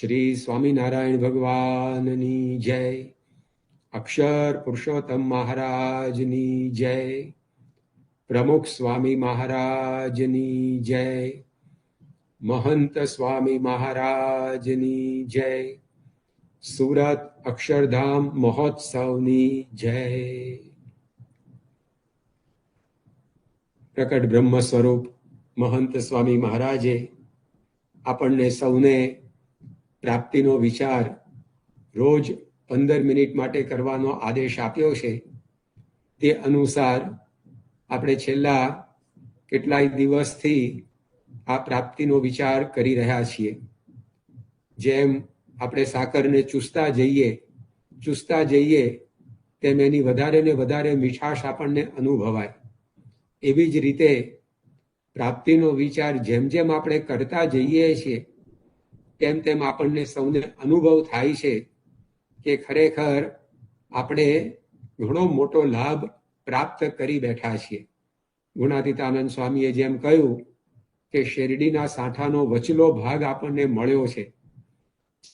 શ્રી સ્વામિનારાયણ ભગવાનની જય. અક્ષર પુરુષોત્તમ મહારાજની જય. પ્રમુખ સ્વામી મહારાજની જય. મહંત સ્વામી મહારાજની જય. સુરત અક્ષરધામ મહોત્સવની જય. પ્રકટ બ્રહ્મ સ્વરૂપ મહંત સ્વામી મહારાજે આપણને સૌને પ્રાપ્તિનો વિચાર રોજ પંદર મિનિટ માટે કરવાનો આદેશ આપ્યો છે. તે અનુસાર આપણે છેલ્લા કેટલાય દિવસથી આ પ્રાપ્તિનો વિચાર કરી રહ્યા છીએ. જેમ આપણે સાકરને ચૂસતા જઈએ ચૂસતા જઈએ તેમ એની વધારે ને વધારે મીઠાશ આપણને અનુભવાય. એવી જ રીતે પ્રાપ્તિનો વિચાર જેમ જેમ આપણે કરતા જઈએ છીએ તેમ તેમ આપણને સૌને અનુભવ થાય છે કે ખરેખર આપણે ઘણો મોટો લાભ પ્રાપ્ત કરી બેઠા છીએ. ગુણાતીતાનંદ સ્વામીએ જેમ કહ્યું કે શેરડીના સાંઠાનો વચલો ભાગ આપણને મળ્યો છે.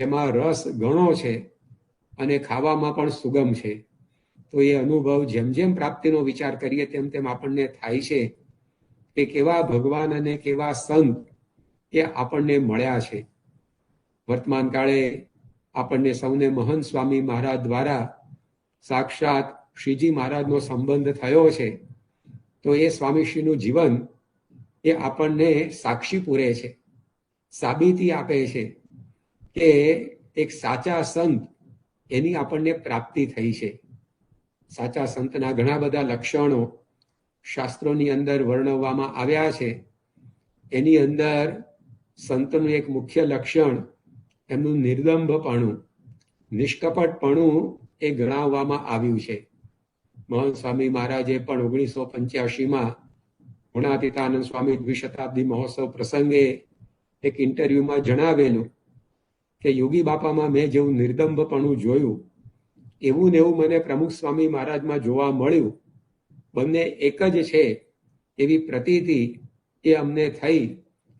એમાં રસ ઘણો છે અને ખાવામાં પણ સુગમ છે. તો એ અનુભવ જેમ જેમ પ્રાપ્તિનો વિચાર કરીએ તેમ તેમ આપણને થાય છે કે કેવા ભગવાન અને કેવા સંત એ આપણને મળ્યા છે. વર્તમાન કાળે આપણને સૌને મહંત સ્વામી મહારાજ દ્વારા સાક્ષાત શ્રીજી મહારાજનો સંબંધ થયો છે, તો એ સ્વામીશ્રીનું જીવન એ આપણને સાક્ષી પૂરે છે, સાબિતી આપે છે કે એક સાચા સંત એની આપણને પ્રાપ્તિ થઈ છે. સાચા સંતના ઘણા બધા લક્ષણો શાસ્ત્રોની અંદર વર્ણવવામાં આવ્યા છે. એની અંદર સંતનું એક મુખ્ય લક્ષણ એમનું નિર્દંભપણું નિષ્કપટપણું એ ગણાવવામાં આવ્યું છે. મહંત સ્વામી મહારાજે પણ ઓગણીસો પંચ્યાસીમાં ગુણાતીતાનંદ સ્વામી દ્વિશતાબ્દી મહોત્સવ પ્રસંગે એક ઇન્ટરવ્યુમાં જણાવેલું કે, યોગી બાપામાં મેં જેવું નિર્દંભપણું જોયું, એવું ને એવું મને પ્રમુખ સ્વામી મહારાજમાં જોવા મળ્યું. બંને એક જ છે એવી પ્રતીતિ એ અમને થઈ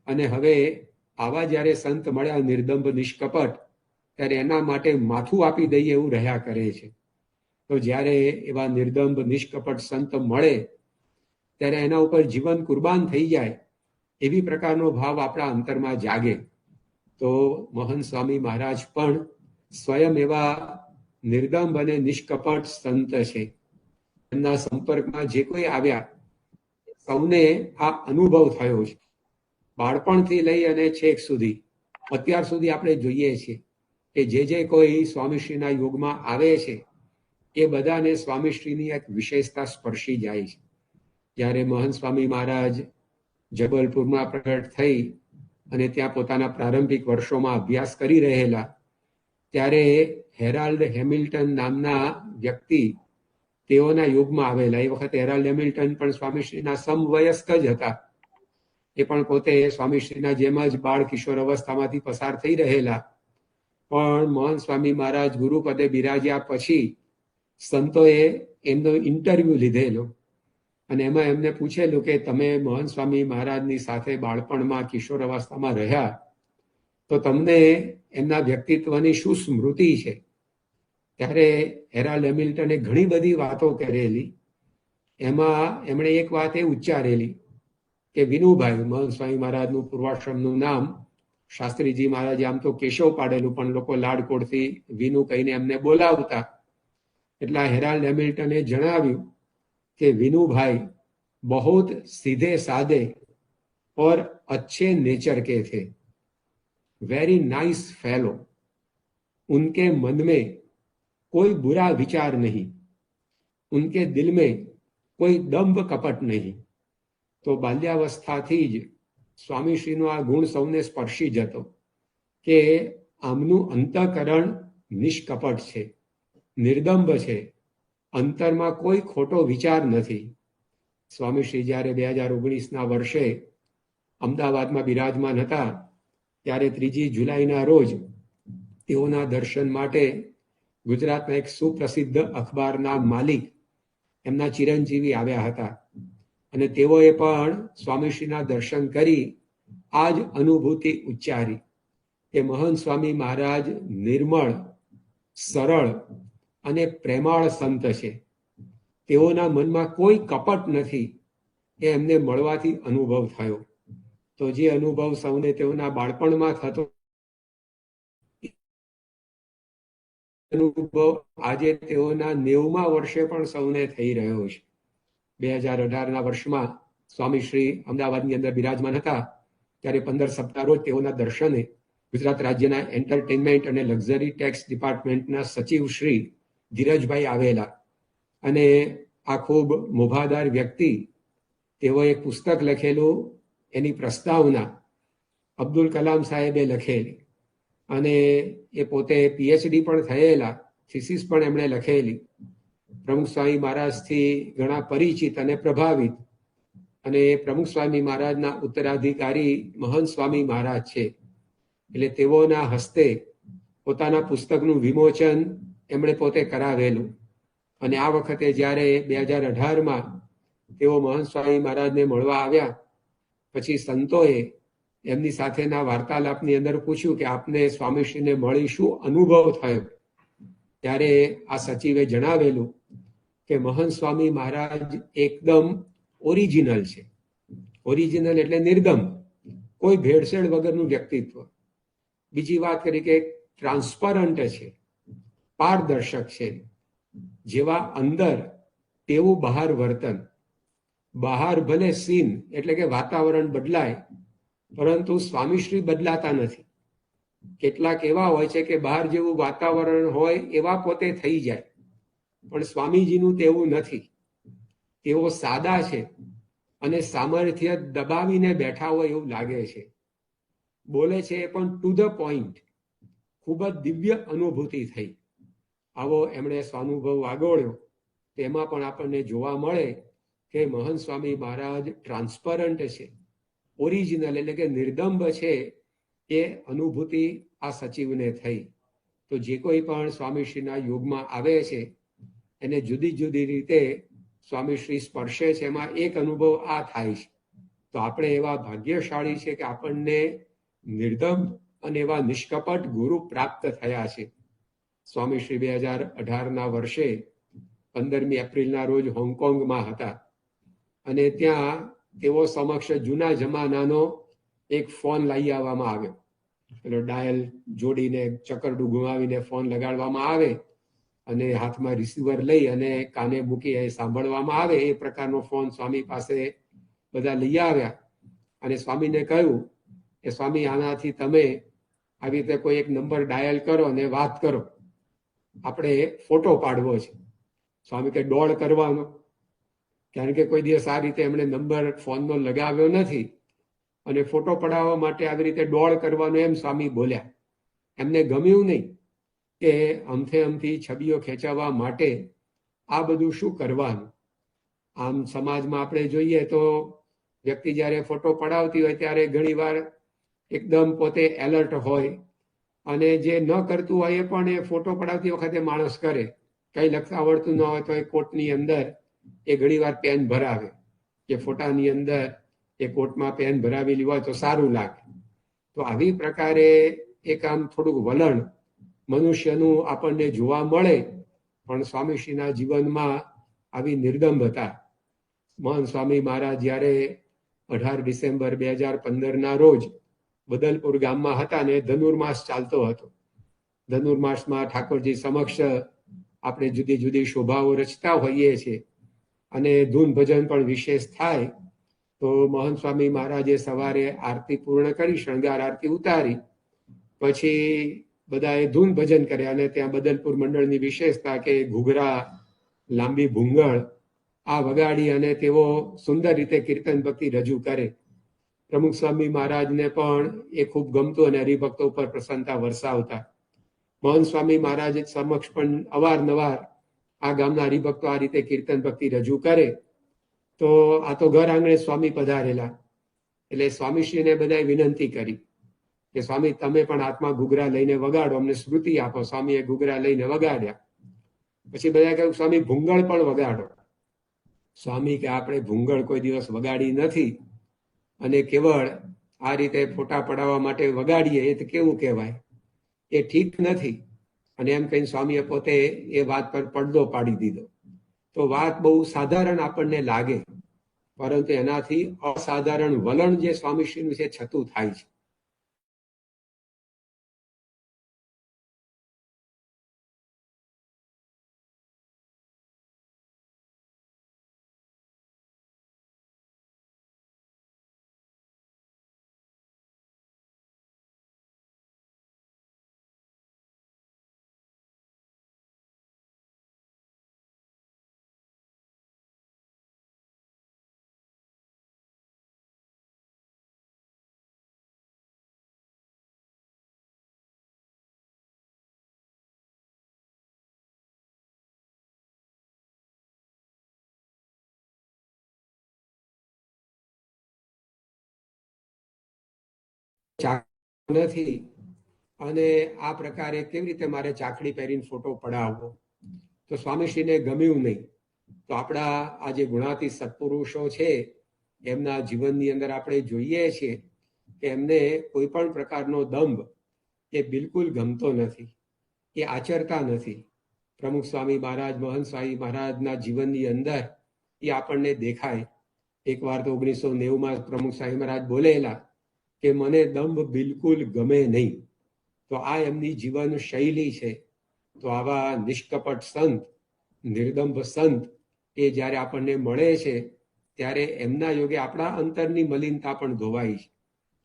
અને હવે આવા જ્યારે સંત મળ્યા નિર્દંભ નિષ્કપટ, ત્યારે એના માટે માથું આપી દઈએ એવું રહ્યા કરે છે. તો જ્યારે એવા નિર્દંભ નિષ્કપટ સંત મળે, ત્યારે એના ઉપર જીવન કુરબાન થઈ જાય, એવી પ્રકારનો ભાવ આપણા અંતરમાં જાગે. તો મોહન સ્વામી મહારાજ પણ સ્વયં એવા નિર્દંભ અને નિષ્કપટ સંત છે. એમના સંપર્કમાં જે કોઈ આવ્યા, સૌને આ અનુભવ થયો છે. બાળપણથી લઈ અને છેક સુધી, અત્યાર સુધી આપણે જોઈએ છીએ કે જે જે કોઈ સ્વામીશ્રીના યોગમાં આવે છે, એ બધાને સ્વામીશ્રીની એક વિશેષતા સ્પર્શી જાય છે. જ્યારે મહંત સ્વામી મહારાજ જબલપુરમાં પ્રગટ થઈ અને ત્યાં પોતાના પ્રારંભિક વર્ષોમાં અભ્યાસ કરી રહેલા, ત્યારે હેરાલ્ડ હેમિલ્ટન નામના વ્યક્તિ તેઓના યુગમાં આવેલા. એ વખતે હેરાલ્ડ હેમિલ્ટન પણ સ્વામીશ્રીના સમવયસ્ક જ હતા. એ પણ પોતે સ્વામીશ્રીના જેમ જ બાળ કિશોર અવસ્થામાંથી પસાર થઈ રહેલા. પણ મોહન સ્વામી મહારાજ ગુરુપદે બિરાજ્યા પછી સંતોએ એમનો ઇન્ટરવ્યુ લીધેલો. અને એમાં એમને પૂછેલું કે તમે મોહન સ્વામી મહારાજની સાથે બાળપણમાં કિશોર અવસ્થામાં રહ્યા, તો તમને એમના વ્યક્તિત્વની શું સ્મૃતિ છે? ત્યારે હેરાલ્ડ હેમિલ્ટને ઘણી બધી વાતો કરેલી. એમાં એમણે એક વાત એ ઉચ્ચારેલી કે વિનુભાઈ મહંત સ્વામી મહારાજનું પૂર્વાશ્રમનું નામ શાસ્ત્રીજી મહારાજે આમ તો કેશવ પાડેલું પણ લોકો લાડકોડથી વિનુ કહીને એમને બોલાવતા એટલા હેરાલ્ડ હેમિલ્ટને જણાવ્યું કે વિનુભાઈ बहुत सीधे सादे और अच्छे नेचर के थे वेरी नाइस फेलो उनके मन में कोई बुरा विचार नहीं उनके दिल में કોઈ દંભ કપટ નહીં તો બાલ્યાવસ્થાથી જ સ્વામીશ્રીનો આ ગુણ સૌને સ્પર્શી જતો કે આમનું અંતકરણ નિષ્કપટ છે નિર્દંભ છે. અંતરમાં કોઈ ખોટો વિચાર નથી. સ્વામીશ્રી જ્યારે બે હજાર ઓગણીસના વર્ષે અમદાવાદમાં બિરાજમાન હતા, ત્યારે ત્રીજી જુલાઈના રોજ તેઓના દર્શન માટે ગુજરાતના એક સુપ્રસિદ્ધ અખબારના માલિક એમના ચિરંજીવી આવ્યા હતા. અને તેઓએ પણ સ્વામીશ્રીના દર્શન કરી આ જ અનુભૂતિ ઉચ્ચારી. કે મહંત સ્વામી મહારાજ નિર્મળ, સરળ અને પ્રેમાળ સંત છે. તેઓના મનમાં કોઈ કપટ નથી. એ એમને મળવાથી અનુભવ થયો. તો જે અનુભવ સૌને તેઓના બાળપણમાં થતો અનુભવ આજે તેઓના નેવમાં વર્ષે પણ સૌને થઈ રહ્યો છે. બે હજાર અઢારના વર્ષમાં સ્વામી શ્રી અમદાવાદની અંદર બિરાજમાન હતા, ત્યારે પંદર સપ્તાહ રોજ તેઓના દર્શને ગુજરાત રાજ્યના એન્ટરટેનમેન્ટ અને લક્ઝરી ટેક્સ ડિપાર્ટમેન્ટના સચિવ શ્રી ધીરજભાઈ આવેલા. અને આ ખૂબ મોભાદાર વ્યક્તિ તેઓ એક પુસ્તક લખેલું, એની પ્રસ્તાવના અબ્દુલ કલામ સાહેબે લખેલી. અને એ પોતે પીએચડી પણ થયેલા, થીસીસ પણ એમણે લખેલી. પ્રમુખ સ્વામી મહારાજથી ઘણા પરિચિત અને પ્રભાવિત અને પ્રમુખ સ્વામી મહારાજના ઉત્તરાધિકારી મહંત સ્વામી મહારાજ છે. એટલે તેઓના હસ્તે પોતાના પુસ્તકનું વિમોચન એમણે પોતે કરાવેલું. અને આ વખતે જ્યારે બે હજાર અઢારમાં તેઓ મહંત સ્વામી મહારાજને મળવા આવ્યા, પછી સંતોએ એમની સાથેના વાર્તાલાપની અંદર પૂછ્યું કે આપને સ્વામીશ્રીને મળી શું અનુભવ થયો. ત્યારે આ સચિવે જણાવેલું કે મહંત સ્વામી મહારાજ એકદમ ઓરિજિનલ છે. ઓરિજિનલ એટલે નિર્ગમ કોઈ ભેળસેળ વગરનું વ્યક્તિત્વ. બીજી વાત કરી કે ટ્રાન્સપરન્ટ છે. પારદર્શક છે. જેવા અંદર તેવું બહાર વર્તન. બહાર ભલે સીન એટલે કે વાતાવરણ બદલાય, પરંતુ સ્વામીશ્રી બદલાતા નથી. કેટલાક એવા હોય છે કે બહાર જેવું વાતાવરણ હોય એવા પોતે થઈ જાય. પણ સ્વામીજીનું તેવું નથી. તેઓ સાદા છે અને સામર્થ્ય દબાવીને બેઠા હોય એવું લાગે છે. બોલે છે પણ ટુ ધ પોઈન્ટ ખૂબ જ દિવ્ય અનુભૂતિ થઈ. આવો એમણે સ્વાનુભવ વાગોળ્યો. તેમાં પણ આપણને જોવા મળે કે મહન સ્વામી મહારાજ ટ્રાન્સપરન્ટ છે. ઓરિજિનલ એટલે કે નિર્દંબ છે એ અનુભૂતિ આ સચિવને થઈ. તો જે કોઈ પણ સ્વામીશ્રીના યોગમાં આવે છે એને જુદી જુદી રીતે સ્વામીશ્રી સ્પર્શે છે, એમાં એક અનુભવ આ થાય છે. તો આપણે એવા ભાગ્યશાળી છે કે આપણને નિર્દમ અને એવા નિષ્કપટ ગુરુ પ્રાપ્ત થયા છે. સ્વામી શ્રી બે હજાર અઢારના વર્ષે પંદરમી એપ્રિલના રોજ હોંગકોંગમાં હતા. અને ત્યાં તેઓ સમક્ષ જૂના જમાનાનો એક ફોન લઈ આવવામાં આવ્યો. પેલો ડાયલ જોડીને, ચકરડું ગુમાવીને ફોન લગાડવામાં આવે અને હાથમાં રિસીવર લઈ અને કાને મૂકી એ સાંભળવામાં આવે એ પ્રકારનો ફોન સ્વામી પાસે બધા લઈ આવ્યા. અને સ્વામીને કહ્યું કે, સ્વામી, આનાથી તમે આવી રીતે કોઈ એક નંબર ડાયલ કરો અને વાત કરો. આપણે ફોટો પાડવો છે. સ્વામી કે, દોડ કરવાનો. કારણ કે કોઈ દિવસ આ રીતે એમણે નંબર ફોનનો લગાવ્યો નથી. અને ફોટો પડાવવા માટે આવી રીતે દોડ કરવાનો એમ સ્વામી બોલ્યા. એમને ગમ્યું નહીં. કે અમથે અમથી છબીઓ ખેંચાવવા માટે આ બધું શું કરવાનું? આમ સમાજમાં આપણે જોઈએ તો વ્યક્તિ જ્યારે ફોટો પડાવતી હોય ત્યારે ઘણીવાર એકદમ પોતે એલર્ટ હોય અને જે ન કરતું હોય એ પણ એ ફોટો પડાવતી વખતે માણસ કરે. કઈ લખતા આવડતું ન હોય તો એ કોટની અંદર એ ઘણીવાર પેન ભરાવે. કે ફોટાની અંદર એ કોટમાં પેન ભરાવેલી હોય તો સારું લાગે. તો આવી પ્રકારે એક આમ થોડુંક વલણ મનુષ્યનું આપણને જોવા મળે, પણ સ્વામીશ્રીના જીવનમાં આવી નિર્દંભતા મહન સ્વામી મહારાજ જ્યારે અઢાર ડિસેમ્બર બે હજાર પંદરના રોજ બદલપુર ગામમાં હતા ને ધનુર્માસ ચાલતો હતો. ધનુર્માસમાં ઠાકોરજી સમક્ષ આપણે જુદી જુદી શોભાઓ રચતા હોઈએ છીએ અને ધૂન ભજન પણ વિશેષ થાય, તો મહન સ્વામી મહારાજે સવારે આરતી પૂર્ણ કરી, શણગાર આરતી ઉતારી, પછી બધાએ ધૂન ભજન કર્યા અને ત્યાં બદલપુર મંડળની વિશેષતા કે ઘૂઘરા, લાંબી ભૂંગળ, આ વગાડી અને તેઓ સુંદર રીતે કીર્તન ભક્તિ રજૂ કરે. પ્રમુખ સ્વામી મહારાજને પણ એ ખૂબ ગમતું અને હરિભક્તો ઉપર પ્રસન્નતા વરસાવતા. મોહન સ્વામી મહારાજ સમક્ષ પણ અવારનવાર આ ગામના હરિભક્તો આ રીતે કીર્તન ભક્તિ રજૂ કરે. તો આ તો ઘર આંગણે સ્વામી પધારેલા. એટલે સ્વામીશ્રીને બધાએ વિનંતી કરી. કે સ્વામી, તમે પણ હાથમાં ઘૂઘરા લઈને વગાડો, અમને સ્મૃતિ આપો. સ્વામીએ ઘૂઘરા લઈને વગાડ્યા. પછી બધા કહ્યું સ્વામી, ભૂંગળ પણ વગાડો. સ્વામી કે, આપણે ભૂંગળ કોઈ દિવસ વગાડી નથી. અને કેવળ આ રીતે ફોટા પડાવવા માટે વગાડીએ, એ તો કેવું કહેવાય? એ ઠીક નથી. અને એમ કહીને સ્વામીએ પોતે એ વાત પર પડદો પાડી દીધો. તો વાત બહુ સાધારણ આપણને લાગે. પરંતુ એનાથી અસાધારણ વલણ જે સ્વામીશ્રીનું છે, છતું થાય છે. નથી અને આ પ્રકારે કેવી રીતે મારે ચાકડી પહેરીને ફોટો પડાવવો? તો સ્વામીશ્રીને ગમ્યું નહીં. તો આપણા આ જે ગુણાતી સત્પુરુષો છે, એમના જીવનની અંદર આપણે જોઈએ છીએ કે એમને કોઈ પણ પ્રકારનો દંભ એ બિલકુલ ગમતો નથી, એ આચરતા નથી. પ્રમુખ સ્વામી મહારાજ મોહન સ્વામી મહારાજના જીવનની અંદર એ આપણને દેખાય. એક વાર તો ઓગણીસો નેવુંમાં પ્રમુખ સ્વામી મહારાજ બોલેલા કે મને દંભ બિલકુલ ગમે નહીં. તો આ એમની જીવન શૈલી છે. તો આવા નિષ્કપટ સંત, નિર્દંભ સંત એ જ્યારે આપણને મળે છે, ત્યારે એમના યોગે આપણા અંતરની મલિનતા પણ ધોવાય છે.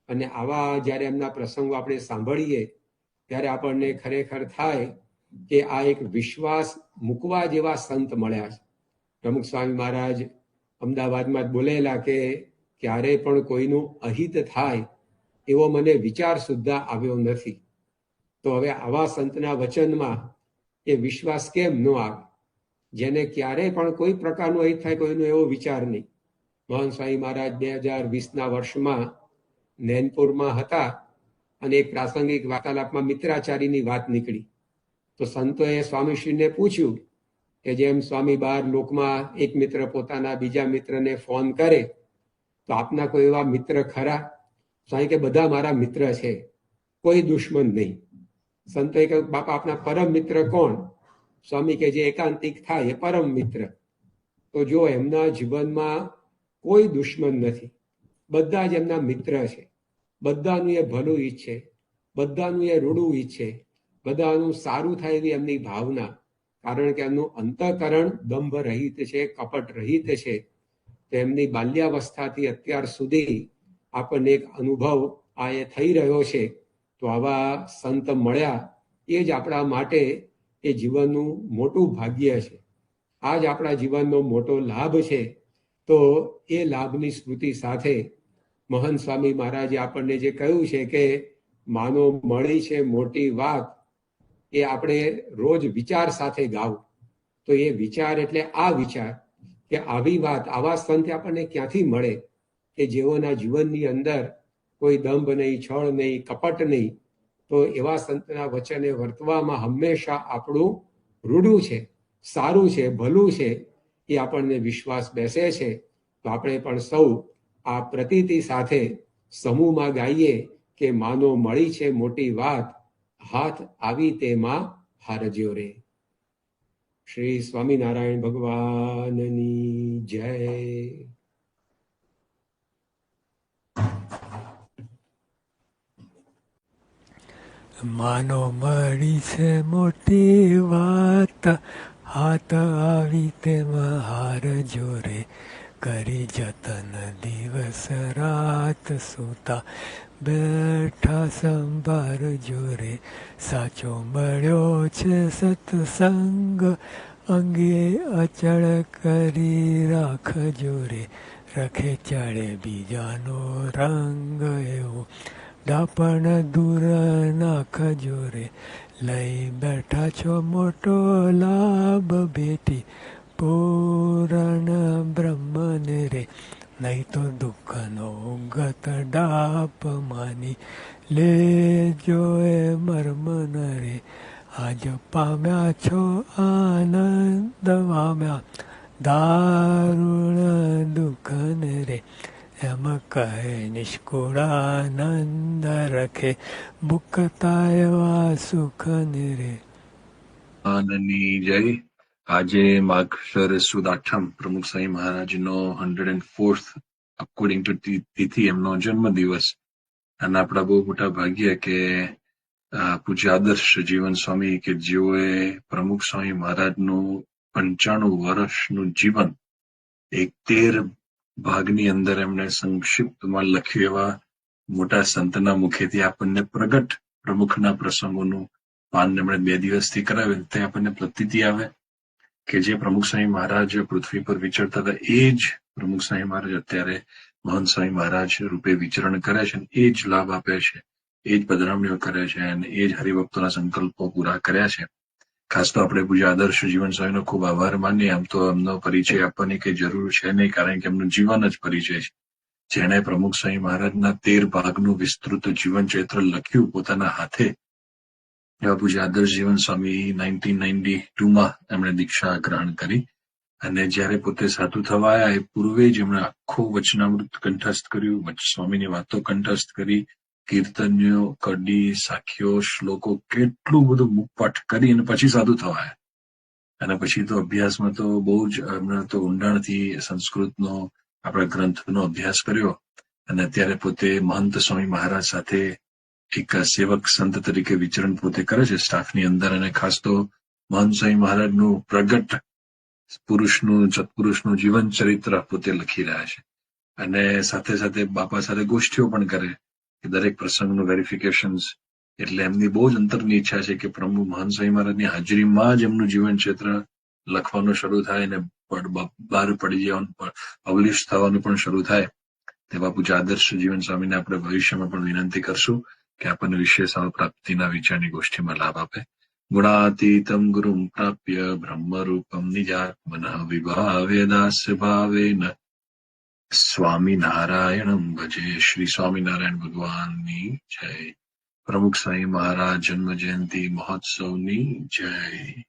અને આવા જ્યારે એમના પ્રસંગો આપણે સાંભળીએ, ત્યારે આપણને ખરેખર થાય કે આ એક વિશ્વાસ મૂકવા જેવા સંત મળ્યા છે. પ્રમુખ સ્વામી મહારાજ અમદાવાદમાં બોલેલા કે ક્યારે પણ કોઈનું અહિત થાય એવો મને વિચાર સુદ્ધા આવ્યો નથી. તો હવે આવા સંતના વચનમાં એ વિશ્વાસ કેમ ન આવે? જેને ક્યારેય પણ કોઈ પ્રકારનો અહીં થાય કોઈનો એવો વિચાર નહીં. મોહન સ્વામી મહારાજ બે હજાર વીસના વર્ષમાં નૈનપુરમાં હતા અને એક પ્રાસંગિક વાર્તાલાપમાં મિત્રાચારીની વાત નીકળી. તો સંતોએ સ્વામીશ્રીને પૂછ્યું કે જેમ સ્વામી બાર લોકમાં એક મિત્ર પોતાના બીજા મિત્રને ફોન કરે, તો આપના કોઈ એવા મિત્ર ખરા? સ્વામી કે બધા મારા મિત્ર છે. કોઈ દુશ્મન નહીં. સંતોએ કહ્યું, બાપા, આપના પરમ મિત્ર કોણ? સ્વામી કે, જે એકાંતિક થાય, એ પરમ મિત્ર. તો જો એમના જીવનમાં કોઈ દુશ્મન નથી. બધા જ એમના મિત્ર છે. બધાનું એ ભલું ઈચ્છે. બધાનું એ રૂડું ઈચ્છે. બધાનું સારું થાય એવી એમની ભાવના. કારણ કે એમનું અંતઃકરણ દંભ રહિત છે કપટ રહિત છે. તો એમની બાલ્યાવસ્થાથી અત્યાર સુધી આપણને એક અનુભવ આ એ થઈ રહ્યો છે, તો આવા સંત મળ્યા એ જ આપણા માટે એ જીવનનું મોટું ભાગ્ય છે. આ જ આપણા જીવનનો મોટો લાભ છે. તો એ લાભની સ્મૃતિ સાથે મહંત સ્વામી મહારાજે આપણને જે કહ્યું છે કે માનો મળી છે મોટી વાત, એ આપણે રોજ વિચાર સાથે ગાવું. તો એ વિચાર એટલે આ વિચાર કે આવી વાત, આવા સંત આપણને ક્યાંથી મળે? કે જેઓના જીવનની અંદર કોઈ દંભ નહીં, છળ નહીં, કપટ નહીં, તો એવા સંતના વચને વર્તવામાં હંમેશા આપણું રૂડું છે, સારું છે, ભલું છે, એ આપણને વિશ્વાસ બેસે છે. તો આપણે પણ સૌ આ પ્રતીતિ સાથે સમૂહમાં ગાઈએ કે માનો મળી છે મોટી વાત, હાથ આવી તેમાં હારજ્યો રે. શ્રી સ્વામિનારાયણ ભગવાનની જય. માનો મળી છે મોટી વાત. હાથ આવી તેમાં હાર જોરે. કરી જતન દિવસ રાત સુતા બેઠા સંભાર જોરે. સાચો મળ્યો છે સત્સંગ, અંગે અચળ કરી રાખ જોરે. રખે ચડે બીજાનો રંગ એવો. ડાપણ દૂર નાખ જોરે લઈ બેઠા છો મોટો લાભ બેટી પૂરણ બ્રહ્મને રે. નહીં તો દુઃખનો ગત ડાપ માની. લેજો એ મર્મન રે. આજ પામ્યા છો આનંદ પામ્યા. દારૂણ દુઃખન રે. એમ કહે નિષ્કુળાનંદ રખે એવા સુખ નિરે. આનંદની જય. આજે માગશર સુદ આઠમ પ્રમુખ સાંઈ મહારાજનો hundred and fourth according to તિથિ, એમનો જન્મ દિવસ અને આપણા બહુ મોટા ભાગ્ય કે પૂજ્ય આદર્શ જીવન સ્વામી કે જેઓએ પ્રમુખ સ્વામી મહારાજનું પંચાણું વર્ષનું જીવન, એક તેર ભાગની અંદર એમણે સંક્ષિપ્તમાં લખ્યું એવા મોટા સંતના મુખેથી આપણને પ્રગટ પ્રમુખના પ્રસંગોનું પાન એમણે બે દિવસથી કરાવ્યું. તે આપણને પ્રતીતિ આવે કે જે પ્રમુખ સ્વામી મહારાજ પૃથ્વી પર વિચરતા હતા, એ જ પ્રમુખ સ્વામી મહારાજ અત્યારે મહંત સ્વામી મહારાજ રૂપે વિચરણ કરે છે એ જ લાભ આપે છે, એ જ પધરામણીઓ કરે છે અને એ જ હરિભક્તોના સંકલ્પો પૂરા કર્યા છે. ખાસ તો આપણે પૂજા આદર્શ જીવન સ્વામીનો ખૂબ આભાર માનીએ. આમ તો એમનો પરિચય આપવાની કઈ જરૂર છે નહીં, કારણ કે એમનું જીવન જ પરિચય છે. જેણે પ્રમુખ સ્વામી મહારાજના તેર ભાગનું વિસ્તૃત જીવન ચરિત્ર લખ્યું પોતાના હાથે. એવા પૂજા આદર્શ જીવન સ્વામી નાઇન્ટીન નાઇન્ટી ટુમાં એમણે દીક્ષા ગ્રહણ કરી. અને જ્યારે પોતે સાધુ થવા આવ્યા એ પૂર્વે જ એમણે આખું વચનામૃત કંઠસ્થ કર્યું. સ્વામીની વાતો કંઠસ્થ કરી. કીર્તનીઓ, કડી, સાખીઓ, શ્લોકો કેટલું બધું મુખપાઠ કરી અને પછી સાધુ થવાય. અને પછી તો અભ્યાસમાં તો બહુ જ એમણે તો ઊંડાણથી સંસ્કૃતનો, આપણા ગ્રંથનો અભ્યાસ કર્યો. અને અત્યારે પોતે મહંત સ્વામી મહારાજ સાથે એક સેવક સંત તરીકે વિચરણ પોતે કરે છે, સ્ટાફની અંદર. અને ખાસ તો મહંત સ્વામી મહારાજનું પ્રગટ પુરુષનું, સત્પુરુષનું જીવન ચરિત્ર પોતે લખી રહ્યા છે. અને સાથે સાથે બાપા સાથે ગોષ્ઠીઓ પણ કરે. કે દરેક પ્રસંગનું વેરિફિકેશન્સ એટલે એમની બહુ જ અંતરની ઈચ્છા છે કે પ્રભુ મહાન સ્વામી મહારાજની હાજરીમાં જ એમનું જીવન ક્ષેત્ર લખવાનું શરૂ થાય અને બહાર પડી જવાનું પબ્લિશ થવાનું પણ શરૂ થાય. તેવા પૂજા આદર્શ જીવન સ્વામીને આપણે ભવિષ્યમાં પણ વિનંતી કરશું કે આપણને વિશેષ પ્રાપ્તિના વિચારની ગોષ્ઠીમાં લાભ આપે. ગુણાતીતમ ગુરુમ પ્રાપ્ય બ્રહ્મરૂપમ નિજાત્મન વિભાવે દાસ્ય ભાવેન સ્વામી નારાયણમ ભજે શ્રી સ્વામિનારાયણ ભગવાનની જય. પ્રમુખ સ્વામી મહારાજ જન્મ જયંતિ મહોત્સવની જય.